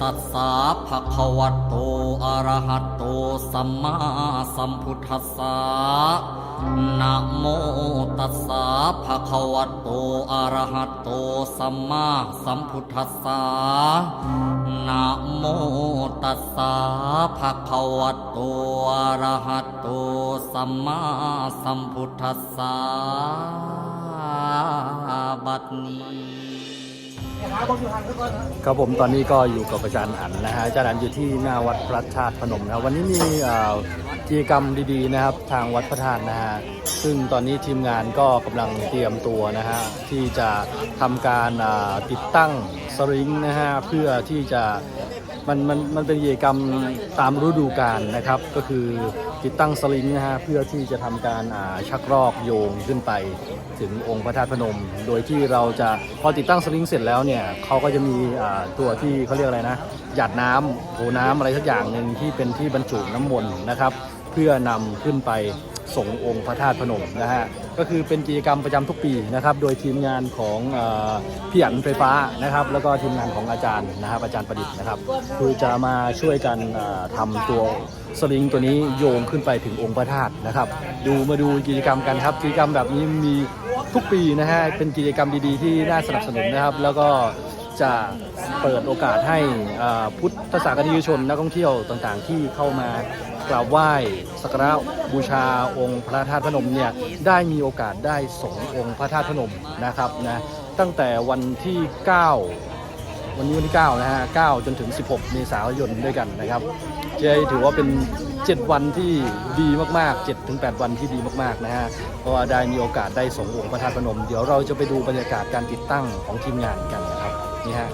ตัสสะภะคะวะโตอะระหะโตสัมมาสัมพุทธัสสะนะโมตัสสะภะคะวะโตอะระหะโตสัมมาสัมพุทธัสสะนะโมตัสสะภะคะวะโตอะระหะโตสัมมาสัมพุทธัสสะบัดนี้ ครับผมตอนนี้ก็อยู่กับอาจารย์อันนะฮะอาจารย์อันอยู่ที่หน้าวัดพระธาตุพนมนะครับวันนี้มีเอ่อกิจกรรมดีๆนะครับ ทางวัดพระธาตุนะฮะซึ่งตอนนี้ทีมงานก็กำลังเตรียมตัวนะฮะที่จะทำการติดตั้งสริงนะฮะเพื่อที่จะ มันมันมันเป็นกิจกรรมตามฤดูกาลนะครับ ก็คือติดตั้งสลิงนะฮะเพื่อที่จะทำการอ่าชักรอกโยงขึ้นไปถึงองค์พระธาตุพนม โดยที่เราจะพอติดตั้งสลิงเสร็จแล้วเนี่ยเขาก็จะมีอ่าตัวที่เขาเรียกอะไรนะหยาดน้ำโหน้ำอะไรสักอย่างหนึ่งที่เป็นที่บรรจุน้ำมนต์นะครับ เพื่อนำขึ้นไปส่งองค์พระธาตุพนมนะฮะ ก็คือเป็นกิจกรรมประจำทุกปีนะครับ โดยทีมงานของอพี่อันไฟฟ้านะครับ แล้วก็ทีมงานของอาจารย์นะครับ อาจารย์ประดิษฐ์นะครับ คือจะมาช่วยกันเอ่อทำตัวสลิงตัวนี้โยงขึ้นไปถึงองค์พระธาตุนะครับ ดูมาดูกิจกรรมกันครับ กิจกรรมแบบนี้มีทุกปีนะฮะเป็นกิจกรรมดีๆ ที่น่าสนับสนุนนะครับ แล้วก็จะเปิดโอกาสให้พุทธศาสนิกชนนักท่องเที่ยวต่างๆ ที่เข้ามา กราบไหว้สักการะบูชาองค์พระธาตุพนมเนี่ยได้มีโอกาสได้ส่งองค์พระธาตุพนมนะครับนะตั้งแต่วันที่ 9 วันนี้วันที่9นะฮะ9จนถึง 16 เมษายนด้วยกันนะครับเจถือว่าเป็น 7 วันที่ดีมากๆ7ถึง8วันที่ดีมากๆนะฮะเพราะว่าได้มีโอกาสได้ส่งองค์พระธาตุพนม เดี๋ยวเราจะไปดูบรรยากาศการติดตั้งของทีมงานกันนะครับนี่ฮะ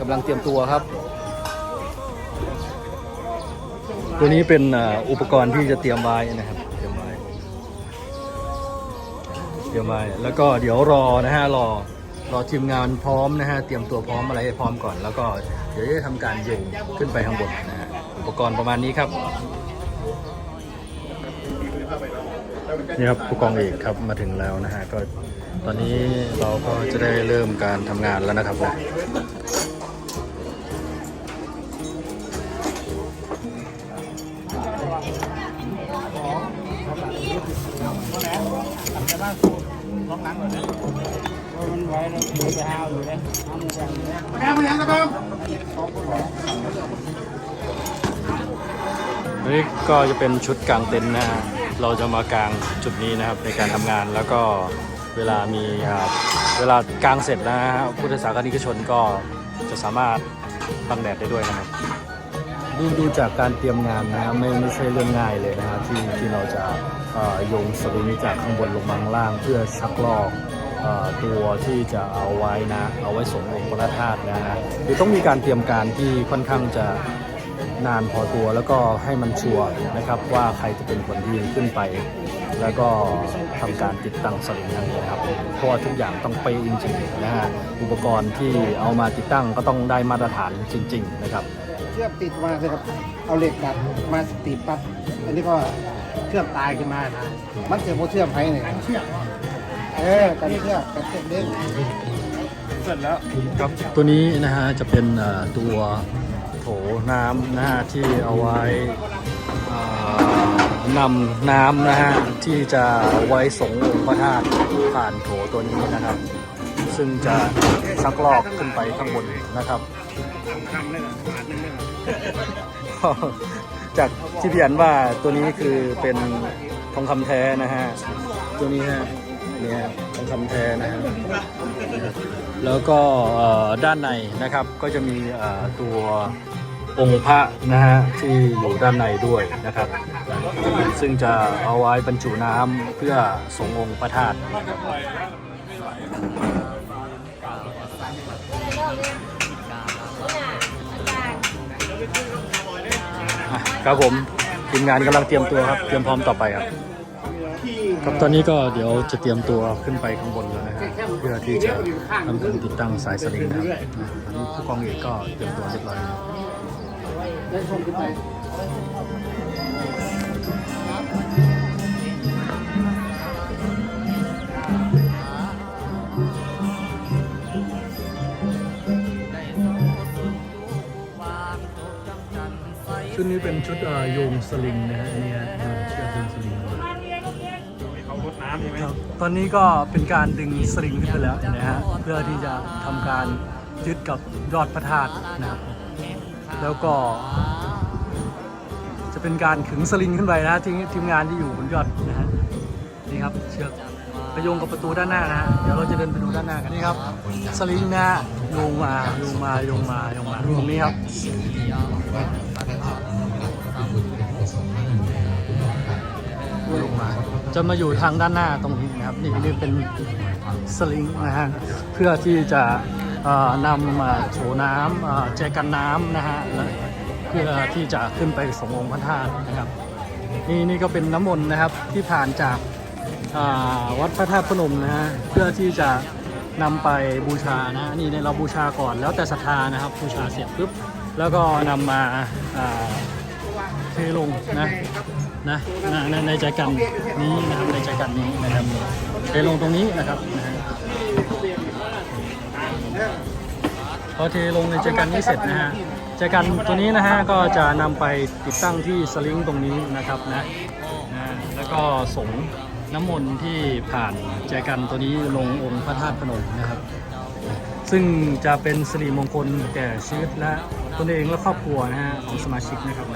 กำลังเตรียมตัวครับ ตัวนี้เป็นอุปกรณ์ที่จะเตรียมไว้นะครับ เตรียมไว้เตรียมไว้แล้วก็เดี๋ยวรอนะฮะรอรอทีมงานพร้อมนะฮะเตรียมตัวพร้อมอะไรให้พร้อมก่อน แล้วก็เดี๋ยวจะทำการโยงขึ้นไปข้างบนนะฮะอุปกรณ์ประมาณนี้ครับนี่ครับผู้กองเอกครับมาถึงแล้วนะฮะก็ตอนนี้เราก็จะได้เริ่มการทำงานแล้วนะครับผม นะมันไว้แล้วไปหาอยู่เลยหาหมูแดงอยู่เลยนี่ก็จะเป็นชุดกลางเต็นท์นะฮะเราจะมากางจุดนี้นะครับในการทำงานแล้วก็เวลามีเวลากางเสร็จแล้วนะฮะพุทธศาสนิกชนก็จะสามารถบังแดดได้ด้วยนะครับดูดูจากการเตรียมงานนะไม่ไม่ใช่เรื่องง่ายเลยนะฮะที่ที่เราจะ โยงสลิงจากข้างบนลงมาข้างล่าง เพื่อชักลอกตัวที่จะเอาไว้นะ เอาไว้ส่งองค์พระธาตุนะฮะคือต้องมีการเตรียมการที่ค่อนข้างจะนานพอตัวแล้วก็ให้มันชัวร์นะครับว่าใครจะเป็นคนที่ขึ้นไป แล้วก็ทำการติดตั้งสลิงนั้นนะครับ เพราะว่าทุกอย่างต้องเป๊ะจริงๆนะฮะอุปกรณ์ที่เอามาติดตั้งก็ต้องได้มาตรฐานจริง ๆ นะครับเชือกติดมาเลยครับเอาเหล็กดัดมาติดปั๊บอันนี้ก็ เชือกตายขึ้นมานะมันเสียโมเชื่อมไผ่เนี่ยเชือกเออกันเชือกกันเชือกเด้งเสร็จแล้วครับตัวนี้นะฮะจะเป็นเอ่อตัวโถน้ำนะฮะที่เอาไว้เอ่อนำน้ำนะฮะที่จะไว้ส่งองค์พระธาตุผ่านโถตัวนี้นะครับ ซึ่งจะชักลอกขึ้นไปข้างบนนะครับ จากที่พี่อันว่าตัวนี้คือเป็นทองคำแท้นะฮะ ตัวนี้ฮะเนี่ยทองคำแท้นะฮะแล้วก็ด้านในนะครับก็จะมีตัวองค์พระนะฮะที่อยู่ด้านในด้วยนะครับ ซึ่งจะเอาไว้บรรจุน้ำเพื่อส่งองค์พระธาตุ ครับผมทีมงานกำลังเตรียมตัวครับเตรียมพร้อมต่อไปครับครับตอนนี้ก็เดี๋ยวจะเตรียมตัวขึ้นไปข้างบนแล้วนะฮะเพื่อที่จะทำการติดตั้งสายสลิงนะครับอะตอนนี้ผู้กองเอกก็เตรียมตัวเรียบร้อยแล้ว ชุดนี้เป็นชุดโยงสลิงนะฮะอันนี่ฮะโยงเชือกโยงสลิงเขารดน้ำใช่ไหมครับตอนนี้ก็เป็นการดึงสลิงขึ้นไปแล้วนะฮะเพื่อที่จะทำการยึดกับยอดพระธาตุนะครับแล้วก็ จะเป็นการขึงสลิงขึ้นไปนะทีมทีมงานที่อยู่บนยอดนะฮะนี่ครับเชือกไปโยงกับประตูด้านหน้านะฮะเดี๋ยวเราจะเดินไปดูด้านหน้ากันนี่ครับ สลิงนะฮะโยงมาโยงมาโยงมาโยงมาตรงนี้ครับ จะมาอยู่ทางด้านหน้าตรงนี้นะครับนี่นี่เป็นสลิงนะฮะเพื่อที่จะนำมาโฉน้ำเอ่อแจกันน้ำนะฮะเพื่อที่จะขึ้นไปสงองค์พระธาตุนะครับนี่นี่ก็เป็นน้ำมนต์นะครับที่ผ่านจากวัดพระธาตุพนมนะฮะเพื่อที่จะนำไปบูชานะนี่เนี่ยเราบูชาก่อนแล้วแต่ศรัทธานะครับบูชาเสร็จปุ๊บแล้วก็นำมาเทลงนะ นะในในใจกันนี้นะครับในใจกันนี้นะครับเทลงตรงนี้นะครับนะฮะพอเทลงในใจกันนี้เสร็จนะฮะใจกันตัวนี้นะฮะก็จะนำไปติดตั้งที่สลิงตรงนี้นะครับนะนะแล้วก็สงน้ำมนต์ที่ผ่านใจกันตัวนี้ลงองค์พระธาตุพนมนะครับ ซึ่งจะเป็นสิริมงคลแก่ชีวิตและตนเองและครอบครัวนะฮะของสมาชิกนะครับ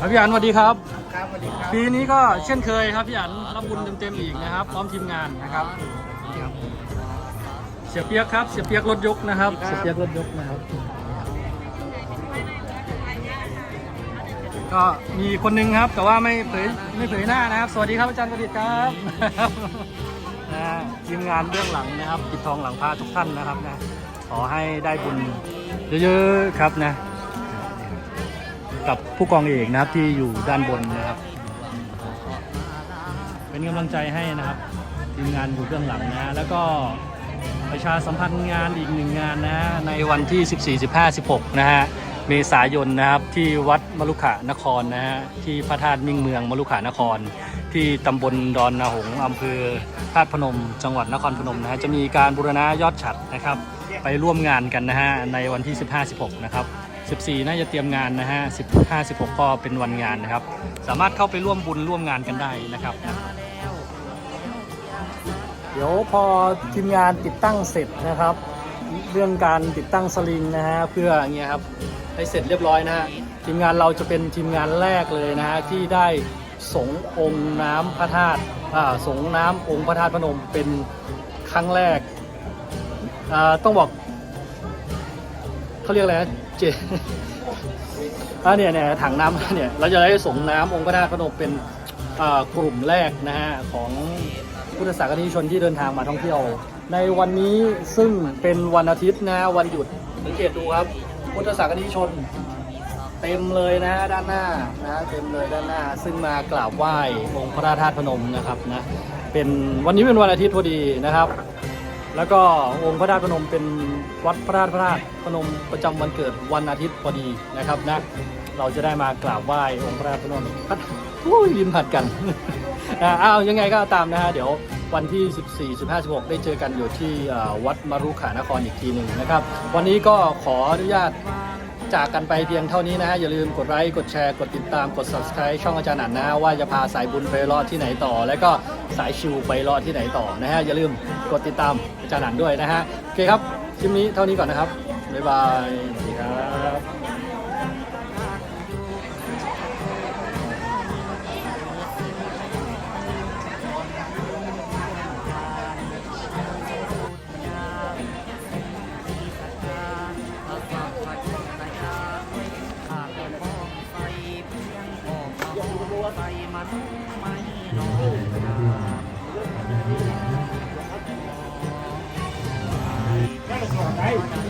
ครับพี่อันสวัสดีครับ ครับสวัสดีครับปีนี้ก็เช่นเคยครับพี่อันรับบุญเต็มๆอีกนะครับ พร้อมทีมงานนะครับ เสียเปียกครับ เสียเปียกรถยกนะครับ เสียเปียกรถยกนะครับ ก็มีคนหนึงครับ แต่ว่าไม่เผยไม่เผยหน้านะครับ สวัสดีครับอาจารย์ประดิษฐ์ครับนะฮะทีมงานเบื้องหลังนะครับปิดทองหลังพระทุกท่านนะครับนะขอให้ได้บุญเยอะๆครับนะ กับผู้กองเอกนะครับที่อยู่ด้านบนนะครับ เป็นกำลังใจให้นะครับทีมงานอยู่เบื้องหลังนะ แล้วก็ประชาสัมพันธ์งานอีกหนึ่งงานนะในวันที่ 14 15 16 นะฮะเมษายนนะครับที่วัดมลุขานครนะฮะที่พระธาตุมิ่งเมืองมลุขานคร ที่ตำบลดอนนาหงอำเภอธาตุพนม จังหวัดนครพนมนะฮะจะมีการบูรณะยอดฉัดนะครับ ไปร่วมงานกันนะฮะในวันที่ 15 16 นะครับ 14 น่าจะเตรียมงานนะฮะ 15 16 ก็เป็นวันงานนะครับ สามารถเข้าไปร่วมบุญร่วมงานกันได้นะครับ เดี๋ยวพอทีมงานติดตั้งเสร็จนะครับ เรื่องการติดตั้งสลิงนะฮะเพื่ออย่างเงี้ยครับให้เสร็จเรียบร้อยนะฮะทีมงานเราจะเป็นทีมงานแรกเลยนะฮะที่ได้สงองค์น้ำพระธาตุสงน้ำองค์พระธาตุพนมเป็นครั้งแรก ต้องบอกเขาเรียกอะไร เจอ่าเนี่ยเนี่ยถังน้ำเนี่ยเราจะได้ส่งน้ำองค์พระธาตุพนมเป็นกลุ่มแรกนะฮะของพุทธศาสนิกชนที่เดินทางมาท่องเที่ยว ในวันนี้ซึ่งเป็นวันอาทิตย์นะวันหยุดสังเกตดูครับ พุทธศาสนิกชน เต็มเลยนะด้านหน้านะเต็มเลยด้านหน้า ซึ่งมากราบไหว้องค์พระธาตุพนมนะครับนะเป็นวันนี้เป็นวันอาทิตย์พอดีนะครับ แล้วก็องค์พระธาตุพนมเป็น วัดพระธาตุพระธาตุพนมประจำวันเกิดวันอาทิตย์พอดีนะครับนะ เราจะได้มากราบไหว้องค์พระธาตุพนมพัดอุ้ยยิ้มผัดกันอ้าวยังไงก็ตามนะฮะเดี๋ยววันที่ 14 15 16 ได้เจอกันอยู่ที่วัดมรุขานครอีกทีหนึ่งนะครับ วันนี้ก็ขออนุญาตจากกันไปเพียงเท่านี้นะฮะ อย่าลืมกดไลค์กดแชร์กดติดตามกด subscribe ช่องอาจารย์อันนะฮะ ว่าจะพาสายบุญไปรอดที่ไหนต่อ แล้วก็สายชิวไปรอดที่ไหนต่อนะฮะ อย่าลืมกดติดตามอาจารย์อันด้วยนะฮะ โอเคครับ คลิปนี้เท่านี้ก่อนนะครับ บ๊ายบาย right.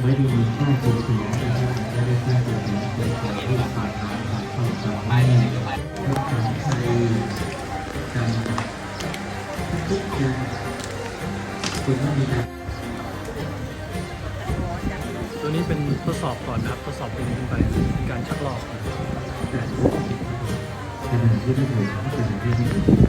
ไหนยังไม่ได้มีข้าสุขเสียนะครับไม่ได้ข้าวสุขเสียเป็นของที่ฝากมาฝากเข้าฝากให้ทุกคนใช้กันทุกอย่างคุณต้องมีการตัวนี้เป็นทดสอบก่อนนะครับ ทดสอบเป็นขึ้นไปเป็นการชักลอกขณะที่ได้ผมขณะที่ได้ผม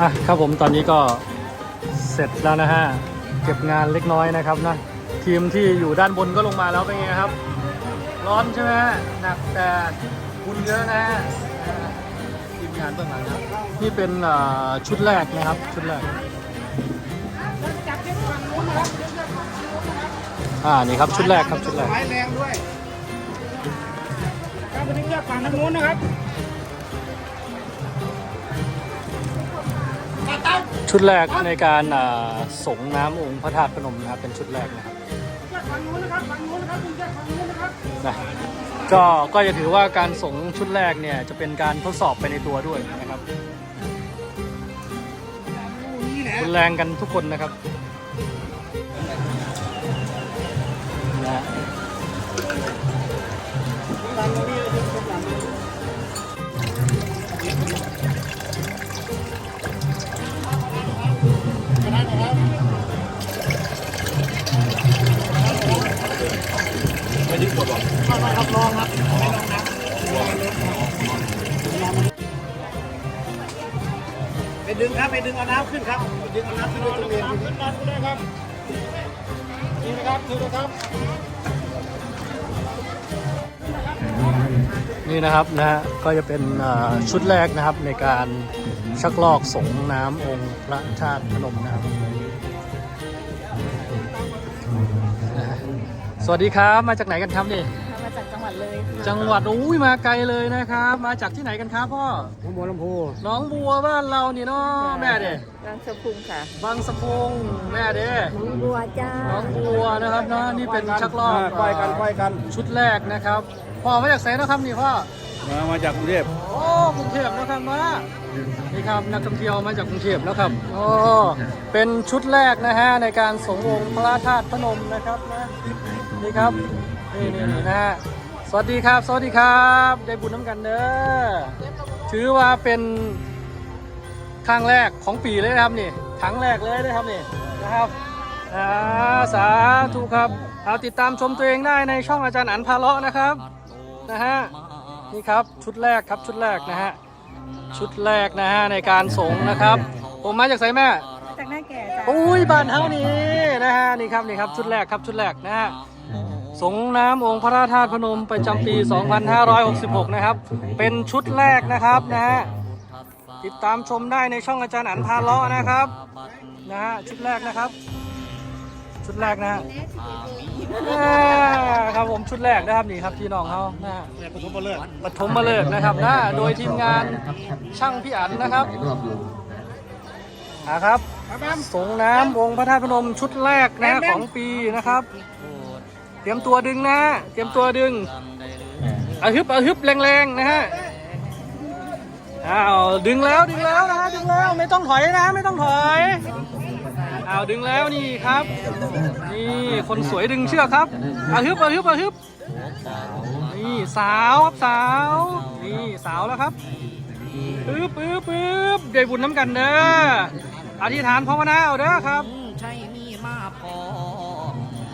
อะครับผมตอนนี้ก็เสร็จแล้วนะฮะ เก็บงานเล็กน้อยนะครับนะ ทีมที่อยู่ด้านบนก็ลงมาแล้วเป็นไงครับ ร้อนใช่ไหมหนักแต่คุณเยอะนะฮะทีมงานเบื้องหลังครับนี่เป็นชุดแรกนะครับ ชุดแรก อ่านี่ครับชุดแรกครับชุดแรก ไม้แรงด้วยครับวันนี้เลือกฝั่งทางนู้นนะครับชุดแรกในการอ่าสงน้ำองค์พระธาตุพนมนะครับเป็นชุดแรกนะครับฝั่งนู้นนะครับฝั่งนู้นนะครับคุณแยกฝั่งนู้นนะครับนะก็ก็จะถือว่าการส่งชุดแรกเนี่ยจะเป็นการทดสอบไปในตัวด้วยนะครับนี่แหละรุนแรงกันทุกคนนะครับ ไม่ได้กดหรอกไม่ลองนะไปดึงครับไปดึงเอาน้ำขึ้นครับไปดึงเอาน้ำขึ้นด้วยตัวเองขึ้นมาด้วยครับนี่นะครับนี่นะครับ นี่นะครับนะฮะก็จะเป็นอ่าชุดแรกนะครับในการชักลอกสงน้ำองค์พระธาตุพนมนะครับนะฮะสวัสดีครับมาจากไหนกันครับนี่มาจากจังหวัดเลยค่ะจังหวัดอุ้ยมาไกลเลยนะครับ มาจากที่ไหนกันครับพ่อผมบัวลำพูหน้องบัวบ้านเรานี่เนาะแม่เด้รังสะพุงค่ะบางสะพุงแม่เด้น้องบัวจ้าหน้องบัวนะครับเนาะนี่เป็นชักลอกควายกันควายกันชุดแรกนะครับ พ่อมาจากไสนะครับนี่พ่อ มามาจากกรุงเทพโอ้กรุงเทพนะครับมานี่ครับนักท่องเที่ยวมาจากกรุงเทพแล้วครับโอ้เป็นชุดแรกนะฮะในการสงองค์พระธาตุพนมนะครับนะนี่ครับนี่นี่นี่นะฮะสวัสดีครับ สวัสดีครับ ได้บุญน้ำกันเด้อถือว่าเป็นครั้งแรกของปีเลยนะครับนี่ครั้งแรกเลยนะครับนี่นะครับอ่าสาธุครับ เอาติดตามชมตัวเองได้ในช่องอาจารย์อันพาเลาะนะครับ นะฮะนี่ครับชุดแรกครับชุดแรกนะฮะชุดแรกนะฮะในการสงนะครับผมมาจากไสแม่จากหน้าแก่จ้าอุ้ยบ้านเฮานี่นะฮะนี่ครับนี่ครับชุดแรกครับชุดแรกนะฮะสงน้ำองค์พระธาตุพนมประจำปี 2566 นะครับ เป็นชุดแรกนะครับนะฮะติดตามชมได้ในช่องอาจารย์อันพาเลาะนะครับนะฮะชุดแรกนะครับ ชุดแรกนะฮะอ่าครับผมชุดแรกนะครับนี่ครับพี่น้องเขานะฮะเนี่ยปฐมมาเลิศปฐมมาเลิกษ์นะครับนะโดยทีมงานช่างพี่อันนะครับนะครับสงน้ำองค์พระธาตุพนมชุดแรกนะของปีนะครับ เตรียมตัวดึงนะ เตรียมตัวดึงอาฮึบอาฮึบแรงๆนะฮะอ้าวดึงแล้วดึงแล้วนะดึงแล้วไม่ต้องถอยนะ ไม่ต้องถอย เอาดึงแล้วนี่ครับ นี่คนสวยดึงเชือกครับอาฮึบอาฮึบอาฮึบนี่สาวครับสาว นี่สาวแล้วครับปึ๊บปึ๊บปึ๊บได้บุญน้ำกันเด้ออธิษฐานภาวนาเอาเด้อครับใช่มีมาพอ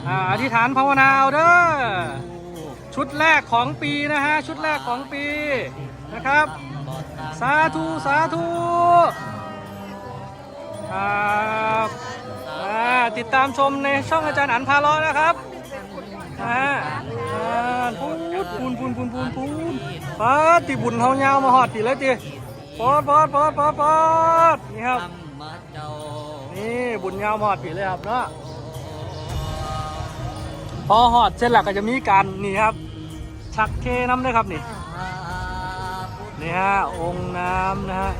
อ่าอธิษฐานภาวนาเอาเด้อชุดแรกของปีนะฮะชุดแรกของปีนะครับ สาธุ สาธุครับ ติดตามชมในช่องอาจารย์อันพาเลาะนะครับอ่าอ่าพูดพูนพูนพูนพูนพูนปาดติบุญเฮายาวมาหอดตีเลยตีปอดปอดปอดปอดปอดนี่ครับ นี่บุญยาวมาหอดปีเลยครับเนาะพอหอดเสร็จแล้วก็จะมีการนี่ครับ ชักเทน้ำด้วยครับนี่นี่ฮะองค์น้ำนะฮะ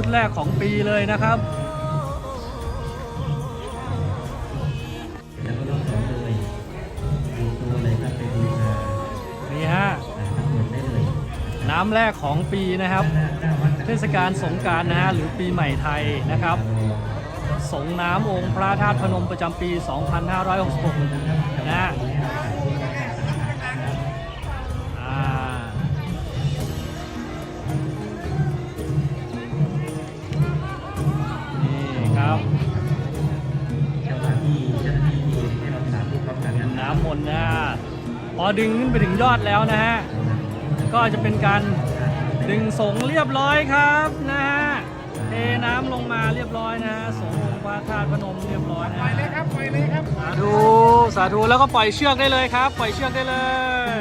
ชุดแรกของปีเลยนะครับแล้วก็ต้องขอเลยดูตัวเลยครับไปบูชานี่ฮะอ่าทำบุญได้เลยน้ำแรกของปีนะครับ เทศกาลสงกรารนะฮะหรือปีใหม่ไทยนะครับ สงน้ำองค์พระธาตุพนมประจำปี 2566นะ ดึงขึ้นไปถึงยอดแล้วนะฮะ ก็จะเป็นการดึงสงเรียบร้อยครับนะฮะเทน้ำลงมาเรียบร้อยนะฮะสงองค์พระธาตุพนมเรียบร้อยนะปล่อยเลยครับปล่อยเลยครับสาธุสาธุแล้วก็ปล่อยเชือกได้เลยครับ ปล่อยเชือกได้เลย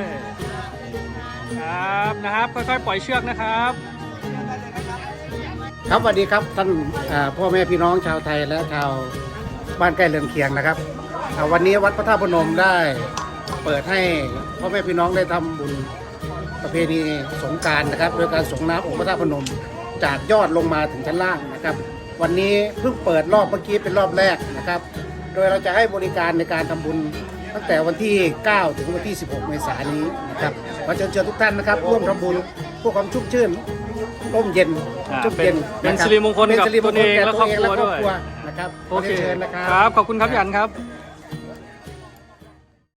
ครับนะครับค่อยๆปล่อยเชือกนะครับ ครับสวัสดีครับท่านอ่าพ่อแม่พี่น้องชาวไทยและชาวบ้านใกล้เรือนเคียงนะครับอ่าวันนี้วัดพระธาตุพนมได้ เปิดให้พ่อแม่พี่น้องได้ทำบุญประเพณีสงกรารนะครับ โดยการส่งน้ำองค์พระธาตุพนมจากยอดลงมาถึงชั้นล่างนะครับ วันนี้เพิ่งเปิดรอบเมื่อกี้เป็นรอบแรกนะครับ โดยเราจะให้บริการในการทำบุญตั้งแต่วันที่ 9 ถึงวันที่ 16 เมษายนนี้นะครับขอเชิญเชิญทุกท่านนะครับร่วมทำบุญเพื่อความชุ่มชื่นร่มเย็นอ่าชุ่มเย็นเป็นนะคบสิริมงคลกับเป็นสิริมงคลตัวเองและแก่ตัวเองและคครรออบบครัวครัวด้วยนะครับโอเคขรียนเชิญนะครับครับ ขอบคุณครับยันครับ